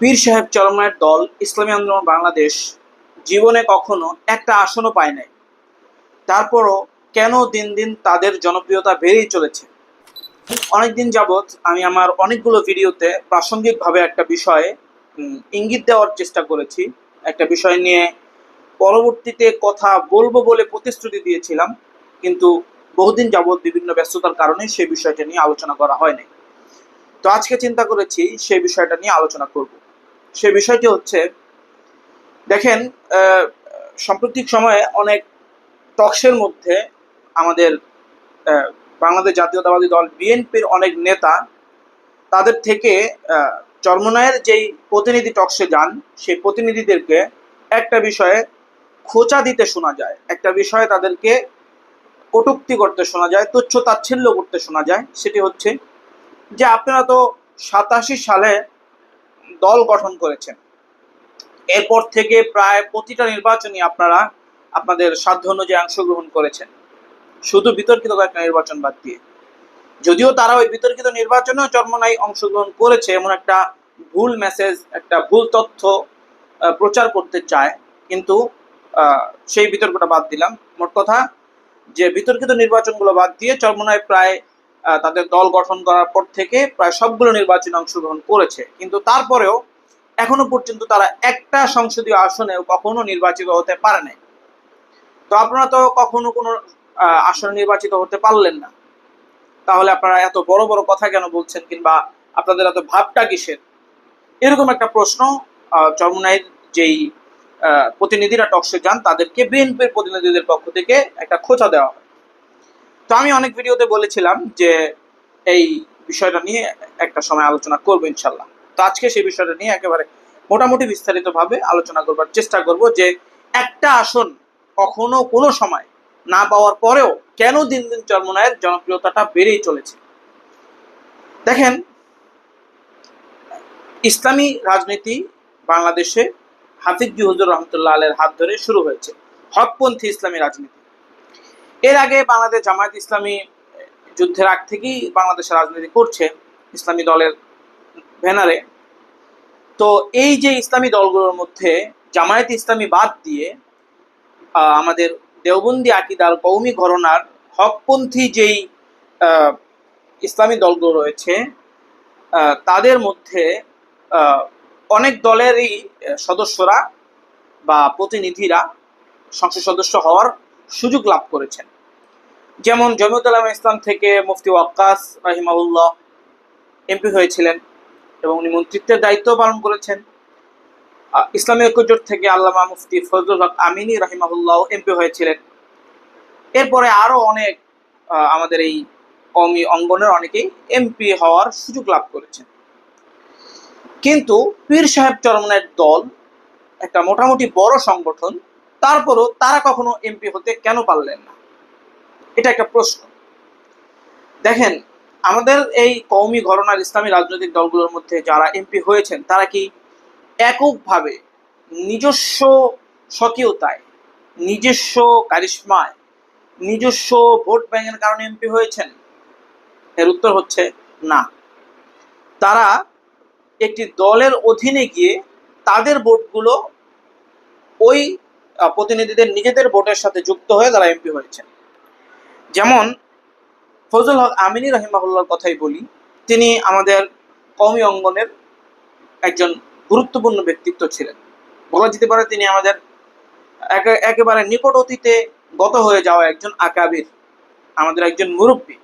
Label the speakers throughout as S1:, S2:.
S1: পীর সাহেব চরমায়ের দল, ইসলামী আন্দোলন, বাংলাদেশ জীবনে কখনো একটা আসনও পায় নাই। তারপরও কেন দিন দিন তাদের জনপ্রিয়তা বেড়েই চলেছে? অনেকদিন যাবৎ আমি আমার অনেকগুলো ভিডিওতে প্রাসঙ্গিকভাবে একটা বিষয়ে ইঙ্গিত দেওয়ার চেষ্টা করেছি। একটা বিষয় নিয়ে পরবর্তীতে কথা বলব বলে প্রতিশ্রুতি দিয়েছিলাম, কিন্তু বহুদিন যাবৎ বিভিন্ন ব্যস্ততার কারণে সেই বিষয়টা নিয়ে আলোচনা করা হয়নি তো আজকে চিন্তা করেছি সেই বিষয়টা নিয়ে আলোচনা করব। সেই বিষয়টি হচ্ছে, দেখেন সাম্প্রতিক সময়ে অনেক টক্সের মধ্যে আমাদের বাংলাদেশ জাতীয়তাবাদী দল, বিএনপির অনেক নেতা, তাদের থেকে চরমনায়ের যেই প্রতিনিধি টক্সে যান, সেই প্রতিনিধিদেরকে একটা বিষয়ে খোঁচা দিতে শোনা যায়। একটা বিষয়ে তাদেরকে কটুক্তি করতে শোনা যায়, তুচ্ছ তাচ্ছিল্য করতে শোনা যায়। সেটি হচ্ছে যে আপনারা তো সাতাশি সালে দল গঠন করেছেন। এরপর থেকে প্রায় প্রতিটা নির্বাচনই আপনারা আপনাদের সাধ্য অনুযায়ী অংশগ্রহণ করেছেন। শুধু বিতর্কিত কয়েকটা নির্বাচন বাদ দিয়ে। যদিও তারা ওই বিতর্কিত নির্বাচনেও চর্মনাই অংশগ্রহণ করেছে, এমন একটা ভুল মেসেজ একটা ভুল তথ্য প্রচার করতে চায়। কিন্তু সেই বিতর্কটা বাদ দিলাম। মোট কথা, যে বিতর্কিত নির্বাচনগুলো বাদ দিয়ে চর্মনায় প্রায় তাদের দল গঠন করার পর থেকে প্রায় সবগুলো নির্বাচনে অংশগ্রহণ করেছে। কিন্তু তারপরেও এখনও পর্যন্ত তারা একটা সংসদীয় আসনেও কখনো নির্বাচিত হতে পারে নাই। তো আপনারা তো কখনো কোনো আসনে নির্বাচিত হতে পারলেন না। তাহলে আপনারা এত বড় বড় কথা কেন বলছেন কিংবা আপনাদের এত ভাবটা কিসের? এরকম একটা প্রশ্ন চরমনাইয়ের যেই প্রতিনিধিরা টকশে যান, তাদেরকে বিএনপির প্রতিনিধিদের পক্ষ থেকে একটা খোঁচা দেওয়া হয়। তো আমি অনেক ভিডিওতে বলেছিলাম যে এই বিষয়টা নিয়ে একটা সময় আলোচনা করব ইনশাল্লাহ তো আজকে সেই বিষয়টা নিয়ে একেবারে মোটামুটি বিস্তারিতভাবে আলোচনা করবার চেষ্টা করব যে একটা আসন কখনো কোনো সময় না পাওয়ার পরেও কেন দিন দিন চরমনায়ের জনপ্রিয়তাটা বেড়েই চলেছে। দেখেন, ইসলামী রাজনীতি বাংলাদেশে হাফিজ হুজুর রহমতুল্লাহ আলের হাত ধরে শুরু হয়েছে। হকপন্থী ইসলামী রাজনীতি। এর আগে বাংলাদেশ জামায়াত ইসলামী যুদ্ধের আগ থেকেই বাংলাদেশে রাজনীতি করছে ইসলামী দলের ব্যানারে। তো এই যে ইসলামী দলগুলোর মধ্যে জামায়াত ইসলামী বাদ দিয়ে আমাদের দেওবন্দি আকিদার কৌমি ঘরনার হকপন্থী যেই ইসলামী দলগুলো রয়েছে তাদের মধ্যে অনেক দলেরই সদস্যরা বা প্রতিনিধিরা সংসদ সদস্য হওয়ার সুযোগ লাভ করেছেন। যেমন জমিয়ত আলম ইসলাম থেকে মুফতি ওয়াক্কাস রাহিমাউল্লাহ এমপি হয়েছিলেন এবং উনি মন্ত্রিত্বের দায়িত্ব পালন করেছেন। ইসলামী ঐক্যজোট থেকে আল্লামা মুফতি ফজলুল হক আমিনী রাহিমাহুল্লাহ এমপি হয়েছিলেন। এরপরে আরও অনেক আমাদের এই কমি অঙ্গনের অনেকেই এমপি হওয়ার সুযোগ লাভ করেছেন। কিন্তু পীর সাহেব চরমনের দল একটা মোটামুটি বড় সংগঠন, তারপরও তারা কখনো এমপি হতে কেন পারলেন না? এটা একটা প্রশ্ন। দেখেন, আমাদের এই কওমি ঘরনার ইসলামী রাজনৈতিক দলগুলোর মধ্যে যারা এমপি হয়েছেন, তারা কি এককভাবে নিজস্ব স্বকীয়তায়, নিজস্ব কারিশ্মায়, নিজস্ব ভোট ব্যাংকের কারণে এমপি হয়েছেন? এর উত্তর হচ্ছে না। তারা একটি দলের অধীনে গিয়ে তাদের ভোটগুলো ওই প্রতিনিধিদের নিজেদের ভোটের সাথে যুক্ত হয়ে তারা এমপি হয়েছেন। ফজল হক আমিনী রহিমাহুল্লার কথাই বলি, তিনি আমাদের কওমি অঙ্গনের একজন গুরুত্বপূর্ণ ব্যক্তিত্ব ছিলেন। বলা যেতে পারে তিনি আমাদের একে- একেবারে নিকট অতীতে গত হয়ে যাওয়া একজন আকাবির, আমাদের একজন মুরব্বী।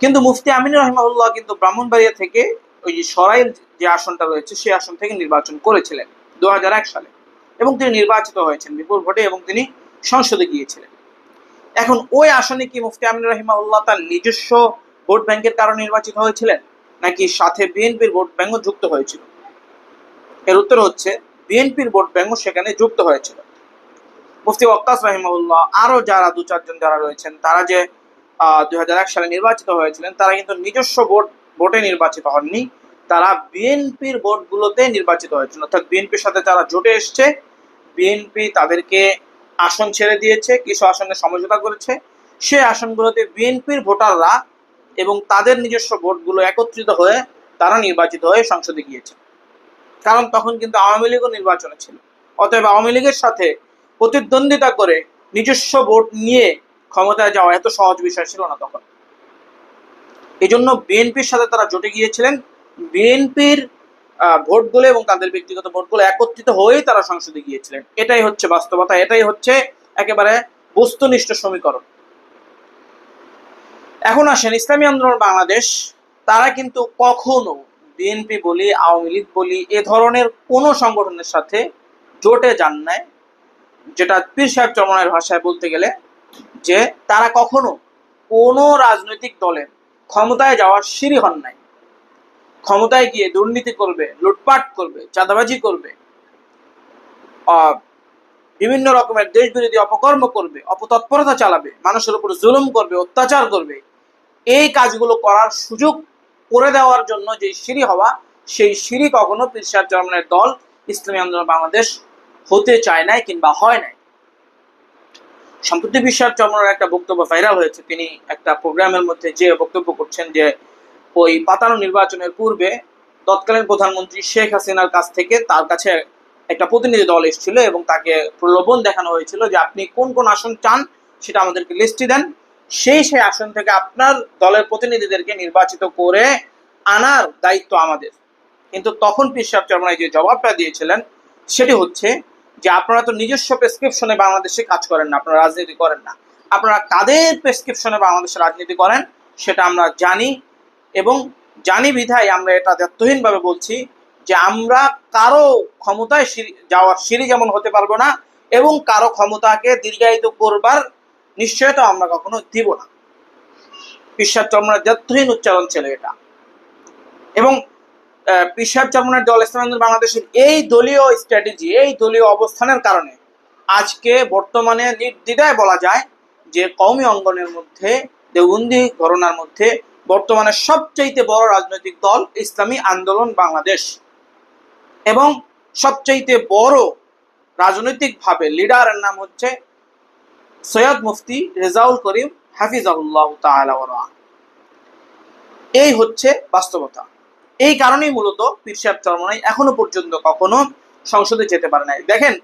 S1: কিন্তু মুফতি আমিন রহিমাহুল্লাহ কিন্তু ব্রাহ্মণবাড়িয়া থেকে ওই যে সরাইল যে আসনটা রয়েছে, সেই আসন থেকে নির্বাচন করেছিলেন, দু হাজার এক সালে। এবং তিনি নির্বাচিত হয়েছেন, বিপুল ভোটে এবং তিনি সংসদে গিয়েছিলেন। এখন ওই আসনে কি মুফতি আমিন রহিমাউল্লাহ তার নিজস্ব ভোট ব্যাংকের কারণে নির্বাচিত হয়েছিলেন? নাকি সাথে বিএনপির ভোট ব্যাংকও যুক্ত হয়েছিল? এর উত্তর হচ্ছে, বিএনপির ভোট ব্যাংকও সেখানে যুক্ত হয়েছিল। মুফতি ওয়াক্কাস রহিমাউল্লাহ আরও যারা দু চারজন যারা রয়েছেন, তারা যে দু হাজার এক সালে নির্বাচিত হয়েছিলেন, তারা কিন্তু নিজস্ব ভোট, ভোটে নির্বাচিত হননি। তারা বিএনপির ভোটগুলোতে নির্বাচিত হয়েছিল। অর্থাৎ বিএনপির সাথে যারা জোটে এসছে, বিএনপি তাদেরকে আসন ছেড়ে দিয়েছে, কিছু আসনে সমঝোতা করেছে। সেই আসনগুলোতে বিএনপির ভোটাররা এবং তাদের নিজস্ব ভোটগুলো একত্রিত হয়ে তারা নির্বাচিত হয়ে সংসদে গিয়েছে। কারণ তখন কিন্তু আওয়ামী লীগও নির্বাচনে ছিল। অতএব আওয়ামী লীগের সাথে প্রতিদ্বন্দ্বিতা করে নিজস্ব ভোট নিয়ে ক্ষমতায় যাওয়া এত সহজ বিষয় ছিল না তখন। এই জন্য বিএনপির সাথে তারা জোটে গিয়েছিলেন। বিএনপির ভোটগুলো এবং তাদের ব্যক্তিগত ভোটগুলো একত্রিত হয়েই তারা সংসদে গিয়েছিলেন। এটাই হচ্ছে বাস্তবতা, এটাই হচ্ছে একেবারে বস্তুনিষ্ঠ সমীকরণ। এখন আসেন, ইসলামী আন্দোলন বাংলাদেশ, তারা কিন্তু কখনো বিএনপি বলি, আওয়ামী লীগ বলি, এ ধরনের কোনো সংগঠনের সাথে জোটে যান নাই। যেটা পীর সাহেব চরমনের ভাষায় বলতে গেলে যে তারা কখনো কোনো রাজনৈতিক দলের ক্ষমতায় যাওয়ার সিঁড়ি হন নাই। ক্ষমতায় গিয়ে দুর্নীতি করবে, লুটপাট করবে, চাঁদাবাজি করবে বিভিন্ন রকমের দেশ বিরোধী অপকর্ম করবে, অপতৎপরতা চালাবে, মানুষের উপর জুলুম করবে, অত্যাচার করবে, এই কাজগুলো করার সুযোগ করে দেওয়ার জন্য যে সিঁড়ি হওয়া, সেই সিঁড়ি কখনো সাহেব চরমনের দল ইসলামী আন্দোলন বাংলাদেশ হতে চায় নাই কিংবা হয় নাই। সম্প্রতি বিশ্বাস চরমনের একটা বক্তব্য ভাইরাল হয়েছে। তিনি একটা প্রোগ্রামের মধ্যে যে বক্তব্য করছেন যে ওই পাতানো নির্বাচনের পূর্বে তৎকালীন প্রধানমন্ত্রী শেখ হাসিনার কাছ থেকে তার কাছে একটা প্রতিনিধি দল এসেছিল এবং তাকে প্রলোভন দেখানো হয়েছিল যে আপনি কোন কোন আসন চান সেটা আমাদেরকে লিস্টে দেন। সেই সেই আসন থেকে আপনার দলের প্রতিনিধিদেরকে নির্বাচিত করে আনার দায়িত্ব আমাদের। কিন্তু তখন পিসাব চরমাই যে জবাবটা দিয়েছিলেন সেটি হচ্ছে যে আপনারা তো নিজস্ব প্রেসক্রিপশনে বাংলাদেশে কাজ করেন না, আপনারা রাজনীতি করেন না। আপনারা কাদের প্রেসক্রিপশনে বাংলাদেশে রাজনীতি করেন সেটা আমরা জানি। এবং জানি বিধায় আমরা এটা দায়িত্বহীনভাবে বলছি যে আমরা কারও ক্ষমতায় যাওয়ার সিঁড়ি যেমন হতে পারব না এবং কারও ক্ষমতাকে দীর্ঘায়িত করবার নিশ্চয়তা আমরা কখনো দিব না। পিসাব চরমনের দায়িত্বহীন উচ্চারণ ছিল এটা। এবং পিসাব চরমনের দল ইসলাম আন্দোলন বাংলাদেশের এই দলীয় স্ট্র্যাটেজি এই দলীয় অবস্থানের কারণে আজকে বর্তমানে নির্দ্বিধায় বলা যায় যে কওমি অঙ্গনের মধ্যে, দেওবন্দি ঘটনার মধ্যে বর্তমানে সবচাইতে বড় রাজনৈতিক দল ইসলামী আন্দোলন বাংলাদেশ। এবং সবচাইতে বড় রাজনৈতিকভাবে লিডারের নাম হচ্ছে সৈয়দ মুফতি রেজাউল করিম হাফিজাহুল্লাহ তাআলা এই হচ্ছে বাস্তবতা। এই কারণেই মূলত পিরসাব চরমনাই এখনও পর্যন্ত কখনো সংসদে যেতে পারে নাই। দেখেন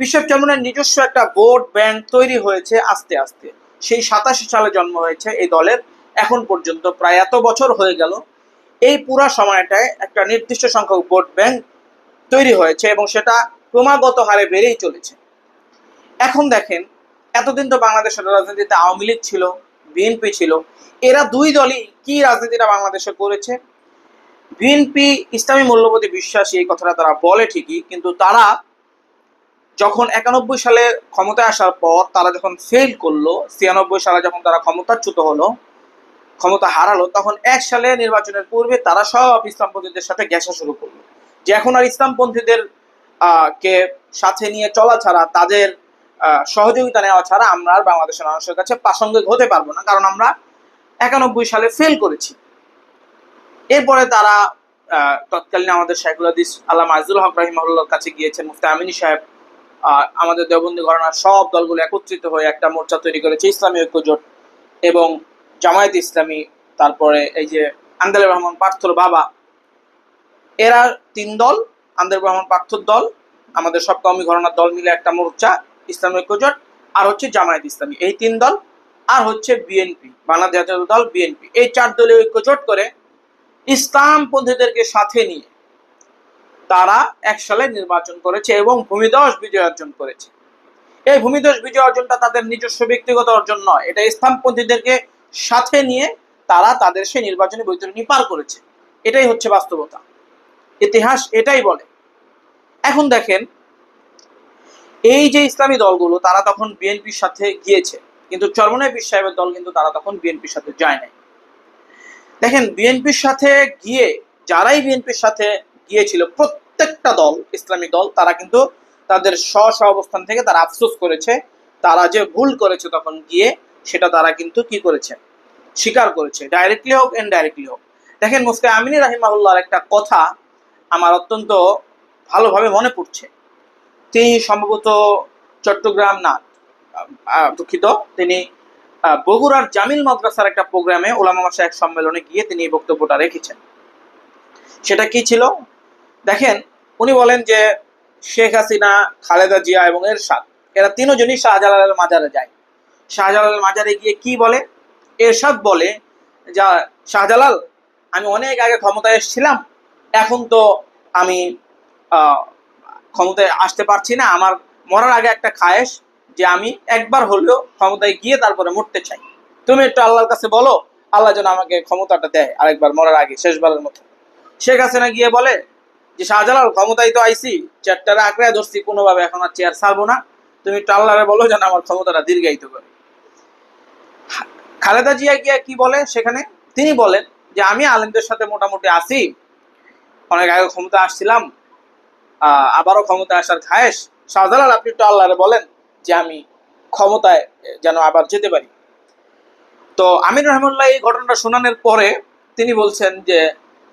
S1: পিরসাব চরমনার নিজস্ব একটা ভোট ব্যাংক তৈরি হয়েছে আস্তে আস্তে। সেই সাতাশি সালে জন্ম হয়েছে এই দলের এখন পর্যন্ত প্রায় এত বছর হয়ে গেল, এই পুরা সময়টায় একটা নির্দিষ্ট সংখ্যক ভোট ব্যাংক তৈরি হয়েছে এবং সেটা ক্রমাগত হারে বেড়েই চলেছে। এখন দেখেন, এতদিন তো বাংলাদেশের রাজনীতিতে আওয়ামী লীগ ছিল, বিএনপি ছিল, এরা দুই দলই কি রাজনীতিটা বাংলাদেশে করেছে? বিএনপি ইসলামী মূল্যবোধে বিশ্বাসী, এই কথাটা তারা বলে ঠিকই, কিন্তু তারা যখন একানব্বই সালে ক্ষমতায় আসার পর তারা যখন ফেল করল, ছিয়ানব্বই সালে যখন তারা ক্ষমতাচ্যুত হলো ক্ষমতা হারালো, তখন এক সালে নির্বাচনের পূর্বে তারা সব ইসলামপন্থীদের সাথে ঘেঁষা শুরু করল। যে এখন আর ইসলামপন্থীদের কে সাথে নিয়ে চলা ছাড়া, তাদের সহযোগিতা নেওয়া ছাড়া আমরা আর বাংলাদেশের মানুষের কাছে প্রাসঙ্গিক হতে পারব না, কারণ আমরা একানব্বই সালে ফেল করেছি। এরপরে তারা তৎকালীন আমাদের শাইখুল হাদিস আল্লাহ মাজুল হক রাহিমাহুল্লার কাছে গিয়েছেন, মুফতি আমিনী সাহেব আমাদের দেবন্দী ঘরানার সব দলগুলো একত্রিত হয়ে একটা মোর্চা তৈরি করেছে, ইসলামী ঐক্য জোট এবং জামায়াত ইসলামী, তারপরে এই যে আন্দাল রহমান পার্থর বাবা, এরা তিন দল, আন্দাল রহমান পার্থর দল, আমাদের সব কওমি ঘরানার দল মিলে একটা মোর্চা, ইসলামী ঐক্য জোট আর হচ্ছে জামায়াত ইসলামী। এই তিন দল, আর হচ্ছে বিএনপি, বাংলাদেশ জাতীয় দল বিএনপি। এই চার দলে ঐক্য জোট করে ইসলামপন্থীদেরকে সাথে নিয়ে তারা এক সালে নির্বাচন করেছে এবং ভূমিদস বিজয় অর্জন করেছে। এই ভূমিদস বিজয় অর্জনটা তাদের নিজস্ব ব্যক্তিগত অর্জন নয়, এটা ইসলামপন্থীদেরকে সাথে নিয়ে তারা তাদের সেই নির্বাচনী বৈতরণী পার করেছে। এটাই হচ্ছে বাস্তবতা। ইতিহাস এটাই বলে। এখন দেখেন, এই যে ইসলামী দলগুলো, তারা তখন বিএনপির সাথে গিয়েছে। কিন্তু চরমনায় পীর সাহেবের দল কিন্তু তারা তখন বিএনপির সাথে যায় নাই। দেখেন, বিএনপির সাথে গিয়ে, যারাই বিএনপির সাথে গিয়েছিল, প্রত্যেকটা দল, ইসলামী দল, তারা কিন্তু তাদের স্ব স্ব অবস্থান থেকে তারা আফসোস করেছে। তারা যে ভুল করেছে তখন গিয়ে সেটা তারা কিন্তু কি করেছে? স্বীকার করেছে। ডাইরেক্টলি হোক ইনডাইরেক্টলি হোক। দেখেন মুফতি আমিনী রাহিমাহুল্লাহর একটা কথা আমার অত্যন্ত ভালোভাবে মনে পড়ছে। তিনি সম্ভবত চট্টগ্রাম না দুঃখিত, তিনি বগুড়ার জামিল মাদ্রাসার একটা প্রোগ্রামে ওলামা মাসা এক সম্মেলনে গিয়ে তিনি এই বক্তব্যটা রেখেছেন। সেটা কি ছিল? দেখেন, উনি বলেন যে শেখ হাসিনা, খালেদা জিয়া এবং এরশাদ, এরা তিনজনই শাহজালালের মাজারে যায়। শাহজালালের মাজারে গিয়ে কি বলে? এরশাদ বলে যা, শাহজালাল, আমি অনেক আগে ক্ষমতায় এসেছিলাম, এখন তো আমি ক্ষমতায় আসতে পারছি না। আমার মরার আগে একটা খায়েশ যে আমি একবার হলেও ক্ষমতায় গিয়ে তারপরে মরতে চাই। তুমি একটু আল্লাহর কাছে বলো, আল্লাহ যেন আমাকে ক্ষমতাটা দেয় আরেকবার মরার আগে, শেষবারের মতো। শেখ হাসিনা গিয়ে বলে যে, শাহজালাল, ক্ষমতায় তো আইসি চেয়ারটারে আঁকড়ে ধরছি, কোনোভাবে এখন আর চেয়ার ছাড়বো না। তুমি একটু আল্লাহরে বলো যেন আমার ক্ষমতাটা দীর্ঘায়িত করে। খালেদা জিয়া গিয়া কি বলে সেখানে? তিনি বলেন যে, আমি আলেমদের সাথে মোটামুটি আসি অনেক আগে ক্ষমতা আসছিলাম আবারও ক্ষমতা আসার খায়েশ। শাহজালাল, আপনি একটু আল্লাহরে বলেন যে, আমি ক্ষমতায় যেন আবার যেতে পারি। তো আমির রহমুল্লাহ এই ঘটনাটা শোনানোর পরে তিনি বলছেন যে,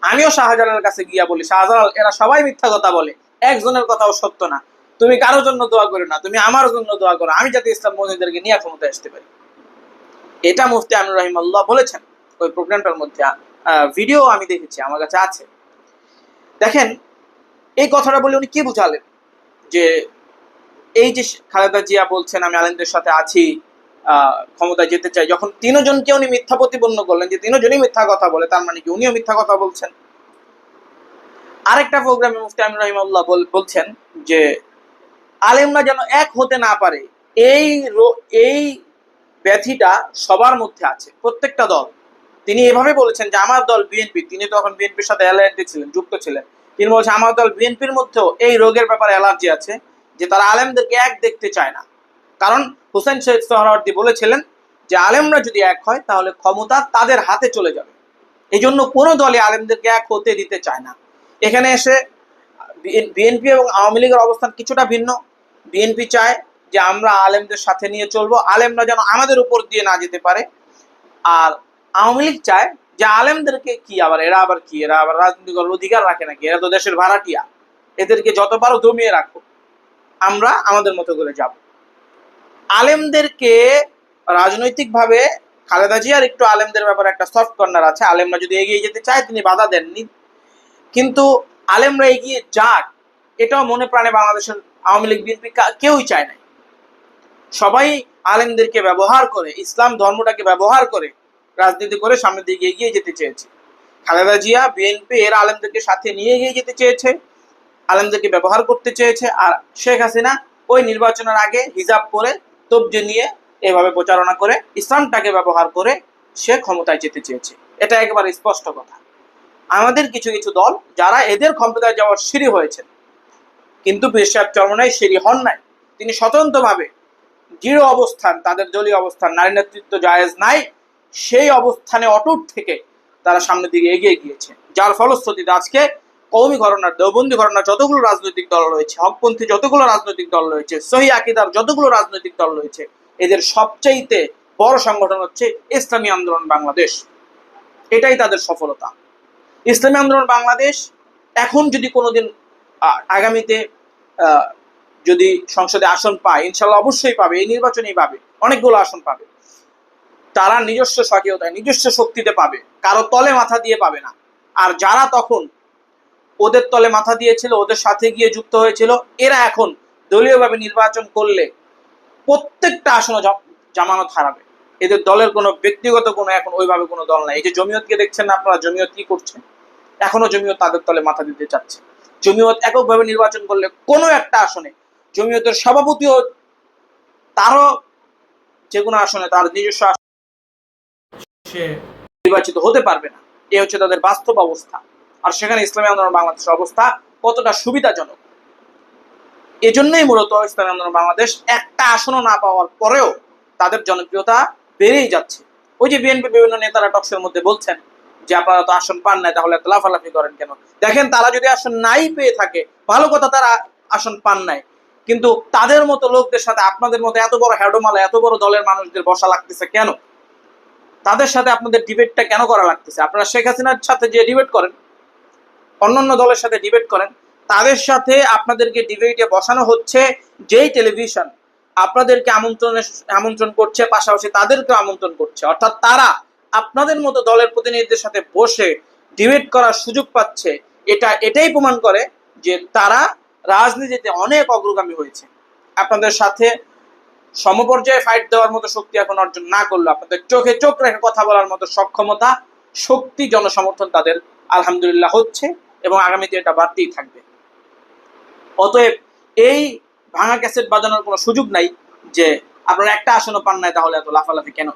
S1: আমিও শাহজালালের কাছে গিয়া বলি, শাহজালাল, এরা সবাই মিথ্যা কথা বলে। একজনের কথাও সত্য না। তুমি কারোর জন্য দোয়া করো না, তুমি আমার জন্য দোয়া করো। আমি যাতে ইসলাম মসজিদদেরকে নিয়ে ক্ষমতায় আসতে পারি। এটা মুফতি আমির রহিমাল্লাহ বলেছেন। ওই প্রোগ্রামটার মধ্যে ভিডিও আমি দেখেছি, আমার কাছে আছে। দেখেন, এই কথাটা বলে উনি কি বুঝালেন? যে এই যে খালেদা জিয়া বলছেন, আমি আলেমদের সাথে আছি ক্ষমতায় যেতে চাই, যখন তিনজনকে উনি মিথ্যা প্রতিপন্ন করলেন, যে তিনজনই মিথ্যা কথা বলে, তার মানে কি উনিও মিথ্যা কথা বলছেন? আরেকটা প্রোগ্রামে মুফতি আমির রহিমাল্লাহ বল- বলছেন যে আলেমরা যেন এক হতে না পারে, এই এই ব্যাধিটা সবার মধ্যে আছে, প্রত্যেকটা দল। তিনি এভাবে বলেছেন যে, আমার দল বিএনপি। তিনি তখন বিএনপির সাথে অ্যালার্জি ছিলেন, যুক্ত ছিলেন। তিনি বলছেন, আমার দল বিএনপির মধ্যেও এই রোগের ব্যাপারে অ্যালার্জি আছে, যে তারা আলেমদেরকে এক দেখতে চায় না। কারণ হুসেন শেখ সোহরাওয়ার্দী বলেছিলেন যে, আলেমরা যদি এক হয়, তাহলে ক্ষমতা তাদের হাতে চলে যাবে। এই জন্য কোনো দলে আলেমদেরকে এক হতে দিতে চায় না। এখানে এসে বিএনপি এবং আওয়ামী লীগের অবস্থান কিছুটা ভিন্ন। বিএনপি চায় যে আমরা আলেমদের সাথে নিয়ে চলবো। আলেমরা যেন আমাদের উপর দিয়ে না যেতে পারে। আর আওয়ামী লীগ চায় যে আলেমদেরকে কি আবার, এরা আবার কি? এরা আবার রাজনৈতিক অধিকার রাখে নাকি? এরা তো দেশের ভাড়াটিয়া। এদেরকে যত পারো দমিয়ে রাখো। আমরা আমাদের মতো করে যাব। আলেমদেরকে রাজনৈতিকভাবে খালেদা জিয়ার একটু আলেমদের ব্যাপারে একটা সফট কর্নার আছে। আলেমরা যদি এগিয়ে যেতে চায়, তিনি বাধা দেননি। কিন্তু আলেমরা এগিয়ে যাক, এটাও মনে প্রাণে বাংলাদেশের আওয়ামী লীগ, বিএনপি কেউই চায় না সবাই আলেমদেরকে ব্যবহার করে, ইসলাম ধর্মটাকে ব্যবহার করে রাজনীতি করে সামনের দিকে এগিয়ে যেতে চেয়েছে। খালেদা জিয়া বিএনপি এর আলেমদেরকে সাথে নিয়ে এগিয়ে যেতে চেয়েছে, আলেমদেরকে ব্যবহার করতে চেয়েছে, আর শেখ হাসিনা ওই নির্বাচনের আগে হিজাব করে, তবজে নিয়ে এভাবে প্রচারণা করে, ইসলামটাকে ব্যবহার করে সে ক্ষমতায় যেতে চেয়েছে। এটা একেবারে স্পষ্ট কথা। আমাদের কিছু কিছু দল যারা এদের ক্ষমতায় যাওয়ার সিঁড়ি হয়েছেন, কিন্তু বিশ্বাস চরমনায় সিঁড়ি হন নাই, তিনি স্বতন্ত্রভাবে দৃঢ় অবস্থান, তাদের দলীয় অবস্থান, নারী নেতৃত্ব জায়েজ নাই, সেই অবস্থানে অটুট থেকে তারা সামনের দিকে এগিয়ে গিয়েছে। যার ফলশ্রুতিতে আজকে কৌমি ঘটনার দেওবন্দি ঘটনার যতগুলো রাজনৈতিক দল রয়েছে, হকপন্থী যতগুলো রাজনৈতিক দল রয়েছে, সহি আকিদার যতগুলো রাজনৈতিক দল রয়েছে, এদের সবচাইতে বড় সংগঠন হচ্ছে ইসলামী আন্দোলন বাংলাদেশ। এটাই তাদের সফলতা। ইসলামী আন্দোলন বাংলাদেশ এখন যদি কোনোদিন আগামীতে যদি সংসদে আসন পায়, ইনশাল্লাহ অবশ্যই পাবে, এই নির্বাচনেই পাবে, অনেকগুলো আসন পাবে। তারা নিজস্ব স্বকীয়তায় নিজস্ব শক্তিতে পাবে, কারও তলে মাথা দিয়ে পাবে না। আর যারা তখন ওদের তলে মাথা দিয়েছিল, ওদের সাথে গিয়ে যুক্ত হয়েছিল, এরা এখন দলীয়ভাবে নির্বাচন করলে প্রত্যেকটা আসনে জামানত হারাবে। এদের দলের কোনো ব্যক্তিগত কোনো এখন ওইভাবে কোনো দল নাই। এই যে জমিয়তকে দেখছেন না আপনারা? জমিয়ত কি করছে? এখনও জমিয়ত তাদের তলে মাথা দিতে চাচ্ছে। জমিয়ত এককভাবে নির্বাচন করলে কোনো একটা আসনে জমিয়তের সভাপতিও তারও যে কোনো আসনে তার নিজস্ব নির্বাচিত হতে পারবে না। এই হচ্ছে তাদের বাস্তব অবস্থা। আর সেখানে ইসলামী আন্দোলন বাংলাদেশের অবস্থা কতটা সুবিধাজনক? এজন্যই মূলত ইসলামী আন্দোলন বাংলাদেশ একটা আসনও না পাওয়ার পরেও তাদের জনপ্রিয়তা বেড়েই যাচ্ছে। ওই যে বিএনপি বিভিন্ন নেতারা টক্সের মধ্যে বলছেন যে, আপনারা তো আসন পান নাই, তাহলে লাফালাফি করেন কেন? দেখেন, তারা যদি আসন নাই পেয়ে থাকে, ভালো কথা, তারা আসন পান নাই। কিন্তু তাদের মতো লোকদের সাথে আপনাদের মতো এত বড় হ্যাডোমালা, এত বড় দলের মানুষদের বসা লাগতেছে কেন? তাদের সাথে আপনাদের ডিবেটটা কেন করা লাগতেছে? আপনারা শেখ হাসিনার সাথে যে ডিবেট করেন, অন্যান্য দলের সাথে ডিবেট করেন, তাদের সাথে আপনাদেরকে ডিবেটে বসানো হচ্ছে যেই টেলিভিশন আপনাদেরকে আমন্ত্রণে আমন্ত্রণ করছে, পাশাপাশি তাদেরকে আমন্ত্রণ করছে। অর্থাৎ তারা আপনাদের মতো দলের প্রতিনিধিদের সাথে বসে ডিবেট করার সুযোগ পাচ্ছে। এটা, এটাই প্রমাণ করে যে তারা রাজনীতিতে অনেক অগ্রগামী হয়েছে। আপনাদের সাথে সমপর্যায়ে ফাইট দেওয়ার মতো শক্তি এখন অর্জন না করল আপনাদের চোখে চোখ রেখে কথা বলার মতো সক্ষমতা, শক্তি, জনসমর্থন তাদের আলহামদুলিল্লাহ হচ্ছে এবং আগামীতে এটা বাড়তেই থাকবে। অতএব এই ভাঙা ক্যাসেট বাজানোর কোনো সুযোগ নাই যে আপনারা একটা আসনও পান নাই তাহলে এত লাফালাফি কেন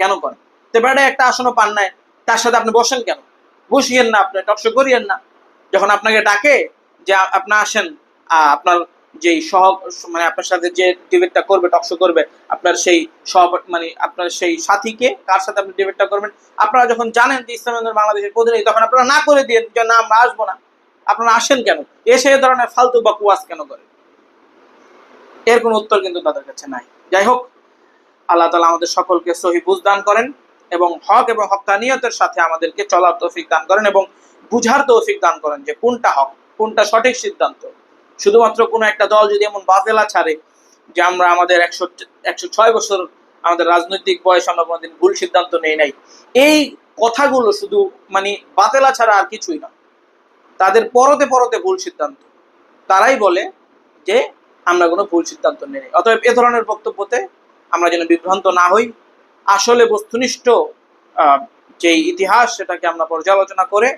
S1: কেন করেন? তো বেড়ে একটা আসনও পান নাই, তার সাথে আপনি বসেন কেন? বসিয়েন না আপনি টকশো করিয়েন না। যখন আপনাকে ডাকে যে আপনি আসেন আপনার যেই সহ মানে আপনার সাথে যে ডিবেটটা করবে টকশো করবে, আপনার সেই সহ মানে আপনার সেই সাথীকে কার সাথে আপনি ডিবেটটা করবেন? আপনারা যখন জানেন যে ইসলাম বাংলাদেশের প্রতিনিধি, তখন আপনারা না করে দিয়ে যে না, আমরা আসব না। আপনারা আসেন কেন? এসে এ ধরনের ফালতু বা কুয়াস কেন করে এর কোনো উত্তর কিন্তু তাদের কাছে নাই। যাই হোক, আল্লাহ তালা আমাদের সকলকে সহি বুঝ দান করেন এবং হক এবং হকানিয়তের সাথে আমাদেরকে চলার তৌফিক দান করেন এবং বুঝার তৌফিক দান করেন যে কোনটা হক, কোনটা সঠিক সিদ্ধান্ত। শুধুমাত্র কোনো একটা দল যদি এমন বাতেলা ছাড়ে যে আমরা আমাদের একশো একশো ছয় বছর আমাদের রাজনৈতিক বয়স আমরা কোনোদিন ভুল সিদ্ধান্ত নেই নাই। এই কথাগুলো শুধু মানে বাতেলা ছাড়া আর কিছুই না। তাদের পরতে পরতে ভুল সিদ্ধান্ত। তারাই বলে যে আমরা কোনো ভুল সিদ্ধান্ত নেই নাই। অতএব এ ধরনের বক্তব্যতে আমরা যেন বিভ্রান্ত না হই। আসলে বস্তুনিষ্ঠ যে ইতিহাস সেটাকে আমরা পর্যালোচনা করে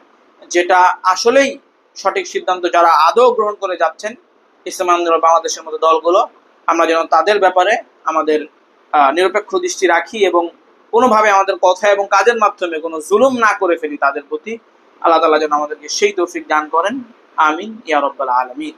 S1: যেটা আসলেই সঠিক সিদ্ধান্ত যারা আদৌ গ্রহণ করে যাচ্ছেন ইসলাম আন্দোলন বাংলাদেশের মতো দলগুলো, আমরা যেন তাদের ব্যাপারে আমাদের নিরপেক্ষ দৃষ্টি রাখি এবং কোনোভাবে আমাদের কথা এবং কাজের মাধ্যমে কোনো জুলুম না করে ফেলি তাদের প্রতি। আল্লাহ তালা যেন আমাদেরকে সেই তৌফিক দান করেন। আমিন। ইয়া রব্বাল আলমিন।